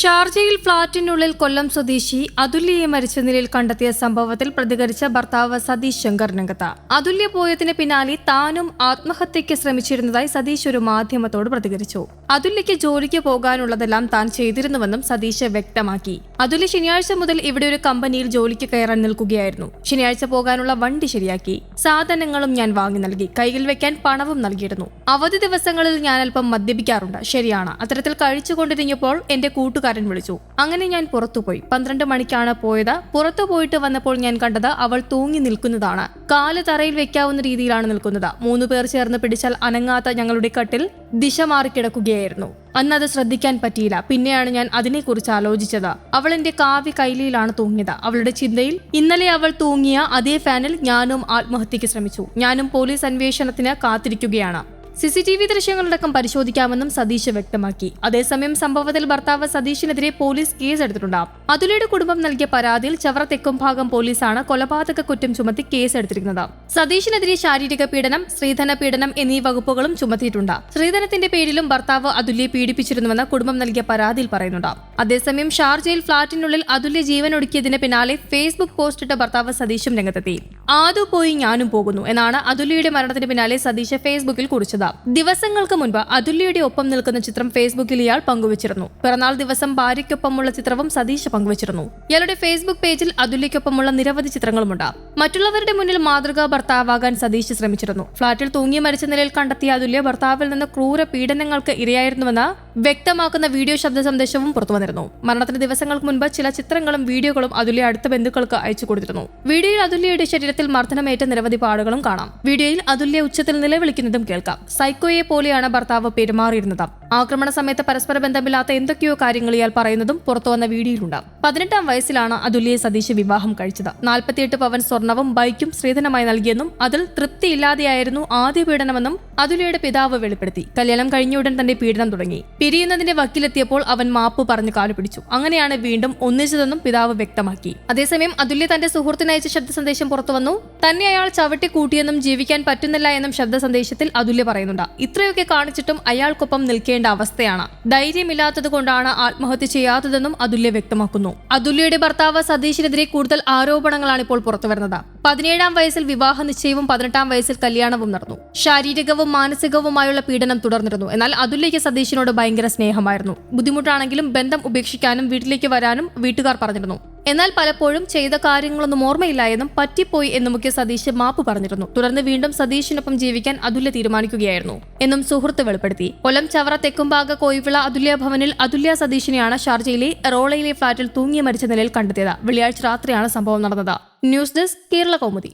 ഷാർജയിൽ ഫ്ളാറ്റിനുള്ളിൽ കൊല്ലം സ്വദേശി അതുല്യയെ മരിച്ച നിലയിൽ കണ്ടെത്തിയ സംഭവത്തിൽ പ്രതികരിച്ച ഭർത്താവ് സതീഷ് ശങ്കർ രംഗത്ത്. അതുല്യ പോയതിന് പിന്നാലെ താനും ആത്മഹത്യയ്ക്ക് ശ്രമിച്ചിരുന്നതായി സതീഷ് ഒരു മാധ്യമത്തോട് പ്രതികരിച്ചു. അതുല്യയ്ക്ക് ജോലിക്ക് പോകാനുള്ളതെല്ലാം താൻ ചെയ്തിരുന്നുവെന്നും സതീഷ് വ്യക്തമാക്കി. അതുല്യ ശനിയാഴ്ച മുതൽ ഇവിടെ ഒരു കമ്പനിയിൽ ജോലിക്ക് കയറാൻ നിൽക്കുകയായിരുന്നു. ശനിയാഴ്ച പോകാനുള്ള വണ്ടി ശരിയാക്കി. സാധനങ്ങളും ഞാൻ വാങ്ങി നൽകി. കൈയിൽ വെക്കാൻ പണവും നൽകിയിരുന്നു. അവധി ദിവസങ്ങളിൽ ഞാൻ അല്പം മദ്യപിക്കാറുണ്ട്. ശരിയാണ്. അത്തരത്തിൽ കഴിച്ചുകൊണ്ടിരിക്കുമ്പോൾ എന്റെ കൂട്ടുകാരൻ വിളിച്ചു. അങ്ങനെ ഞാൻ പുറത്തുപോയി പന്ത്രണ്ട് മണിക്കാണ് പോയത്. പുറത്തു പോയിട്ട് വന്നപ്പോൾ ഞാൻ കണ്ടത് അവൾ തൂങ്ങി നിൽക്കുന്നതാണ്. കാൽ തറയിൽ വെക്കാവുന്ന രീതിയിലാണ് നിൽക്കുന്നത്. മൂന്ന് പേർ ചേർന്ന് പിടിച്ചാൽ അനങ്ങാത്ത ഞങ്ങളുടെ കട്ടിൽ ദിശ മാറിക്കിടക്കുകയായിരുന്നു അന്ന് അത് ശ്രദ്ധിക്കാൻ പറ്റിയില്ല. പിന്നെയാണ് ഞാൻ അതിനെക്കുറിച്ച് ആലോചിച്ചത്. അവൾ എന്റെ കാവ്യ കൈലിയിലാണ് തൂങ്ങിയത്. അവളുടെ ചിന്തയിൽ ഇന്നലെ അവൾ തൂങ്ങിയ അതേ ഫാനിൽ ഞാനും ആത്മഹത്യക്ക് ശ്രമിച്ചു. ഞാനും പോലീസ് അന്വേഷണത്തിന് കാത്തിരിക്കുകയാണ്. സി ടി വി ദൃശ്യങ്ങളടക്കം പരിശോധിക്കാമെന്നും സതീഷ് വ്യക്തമാക്കി. അതേസമയം സംഭവത്തിൽ ഭർത്താവ് സതീഷിനെതിരെ പോലീസ് കേസെടുത്തിട്ടുണ്ട്. അതുലയുടെ കുടുംബം നൽകിയ പരാതിയിൽ ചവറ തെക്കുംഭാഗം പോലീസാണ് കൊലപാതക കുറ്റം ചുമത്തി കേസെടുത്തിരിക്കുന്നത്. സതീഷിനെതിരെ ശാരീരിക പീഡനം സ്ത്രീധന പീഡനം എന്നീ വകുപ്പുകളും ചുമത്തിയിട്ടുണ്ട്. സ്ത്രീധനത്തിന്റെ പേരിലും ഭർത്താവ് അതുല്യെ പീഡിപ്പിച്ചിരുന്നുവെന്ന് കുടുംബം നൽകിയ പരാതിയിൽ പറയുന്നുണ്ട്. അതേസമയം ഷാർജയിൽ ഫ്ളാറ്റിനുള്ളിൽ അതുല്യ ജീവൻ ഒടുക്കിയതിന് പിന്നാലെ ഫേസ്ബുക്ക് പോസ്റ്റിട്ട ഭർത്താവ് സതീഷും രംഗത്തെത്തി. ആദു പോയി ഞാനും പോകുന്നു എന്നാണ് അതുല്യയുടെ മരണത്തിന് പിന്നാലെ സതീഷ് ഫേസ്ബുക്കിൽ കുറിച്ചത്. ദിവസങ്ങൾക്ക് മുൻപ് അതുല്യയുടെ ഒപ്പം നിൽക്കുന്ന ചിത്രം ഫേസ്ബുക്കിൽ ഇയാൾ പങ്കുവച്ചിരുന്നു. പിറന്നാൾ ദിവസം ഭാര്യയ്ക്കൊപ്പമുള്ള ചിത്രവും സതീഷ് പങ്കുവച്ചിരുന്നു. ഇയാളുടെ ഫേസ്ബുക്ക് പേജിൽ അതുല്യയ്ക്കൊപ്പമുള്ള നിരവധി ചിത്രങ്ങളുമുണ്ട്. മറ്റുള്ളവരുടെ മുന്നിൽ മാതൃകാ ഭർത്താവാകാൻ സതീഷ് ശ്രമിച്ചിരുന്നു. ഫ്ളാറ്റിൽ തൂങ്ങി മരിച്ച നിലയിൽ കണ്ടെത്തിയ അതുല്യ ഭർത്താവിൽ നിന്ന് ക്രൂര പീഡനങ്ങൾക്ക് ഇരയായിരുന്നുവെന്ന് വ്യക്തമാക്കുന്ന വീഡിയോ ശബ്ദ സന്ദേശവും പുറത്തുവന്നിരുന്നു. മരണത്തിന് ദിവസങ്ങൾക്ക് മുൻപ് ചില ചിത്രങ്ങളും വീഡിയോകളും അതുല്യ അടുത്ത ബന്ധുക്കൾക്ക് അയച്ചു കൊടുത്തിരുന്നു. വീഡിയോയിൽ അതുല്യയുടെ ശരീരത്തിൽ മർദ്ദനമേറ്റ നിരവധി പാടുകളും കാണാം. വീഡിയോയിൽ അതുല്യ ഉച്ചത്തിൽ നിലവിളിക്കുന്നതും കേൾക്കാം. സൈക്കോയെ പോലെയാണ് ഭർത്താവ് പെരുമാറിയിരുന്നത്. ആക്രമണ സമയത്ത് പരസ്പര ബന്ധമില്ലാത്ത എന്തൊക്കെയോ കാര്യങ്ങൾ ഇയാൾ പറയുന്നതും പുറത്തുവന്ന വീഡിയോയിലുണ്ട്. പതിനെട്ടാം വയസ്സിലാണ് അതുല്യെ സതീഷ് വിവാഹം കഴിച്ചത്. നാൽപ്പത്തിയെട്ട് പവൻ സ്വർണവും ബൈക്കും സ്ത്രീധനമായി നൽകിയെന്നും അതിൽ തൃപ്തിയില്ലാതെയായിരുന്നു ആദ്യ പീഡനമെന്നും അതുല്യയുടെ പിതാവ് വെളിപ്പെടുത്തി. കല്യാണം കഴിഞ്ഞ ഉടൻ തന്നെ പീഡനം തുടങ്ങി. പിരിയുന്നതിന്റെ വക്കിലെത്തിയപ്പോൾ അവൻ മാപ്പ് പറഞ്ഞു കാലു പിടിച്ചു. അങ്ങനെയാണ് വീണ്ടും ഒന്നിച്ചതെന്നും പിതാവ് വ്യക്തമാക്കി. അതേസമയം അതുല്യ തന്റെ സുഹൃത്തിനയച്ച ശബ്ദ സന്ദേശം പുറത്തുവന്നു തന്നെ അയാൾ ചവിട്ടി കൂട്ടിയെന്നും ജീവിക്കാൻ പറ്റുന്നില്ല എന്നും ശബ്ദ സന്ദേശത്തിൽ അതുല്യ പറയുന്നുണ്ട്. ഇത്രയൊക്കെ കാണിച്ചിട്ടും അയാൾക്കൊപ്പം നിൽക്കേണ്ട അവസ്ഥയാണ്. ധൈര്യമില്ലാത്തത് കൊണ്ടാണ് ആത്മഹത്യ ചെയ്യാത്തതെന്നും അതുല്യ വ്യക്തമാക്കുന്നു. അതുല്യയുടെ ഭർത്താവ് സതീഷിനെതിരെ കൂടുതൽ ആരോപണങ്ങളാണ് ഇപ്പോൾ പുറത്തുവരുന്നത്. പതിനേഴാം വയസ്സിൽ വിവാഹ നിശ്ചയവും പതിനെട്ടാം വയസ്സിൽ കല്യാണവും നടന്നു. ശാരീരികവും മാനസികവുമായുള്ള പീഡനം തുടർന്നിരുന്നു. എന്നാൽ അതുല്യയ്ക്ക് സതീഷിനോട് ഭയങ്കര സ്നേഹമായിരുന്നു. ബുദ്ധിമുട്ടാണെങ്കിലും ബന്ധം ഉപേക്ഷിക്കാനും വീട്ടിലേക്ക് വരാനും വീട്ടുകാർ പറഞ്ഞിരുന്നു. എന്നാൽ പലപ്പോഴും ചെയ്ത കാര്യങ്ങളൊന്നും ഓർമ്മയില്ല എന്നും പറ്റിപ്പോയി എന്നുമൊക്കെ സതീഷ് മാപ്പ് പറഞ്ഞിരുന്നു. തുടർന്ന് വീണ്ടും സതീഷിനൊപ്പം ജീവിക്കാൻ അതുല്യ തീരുമാനിക്കുകയായിരുന്നു എന്നും സുഹൃത്ത് വെളിപ്പെടുത്തി. കൊല്ലം ചവറ തെക്കുംഭാഗ കോയിവിള അതുല്യ ഭവനിൽ അതുല്യ സതീഷിനെയാണ് ഷാർജയിലെ റോളയിലെ ഫ്ളാറ്റിൽ തൂങ്ങി മരിച്ച നിലയിൽ കണ്ടെത്തിയത്. വെള്ളിയാഴ്ച രാത്രിയാണ് സംഭവം നടന്നത്. News desk Kerala Kaumudi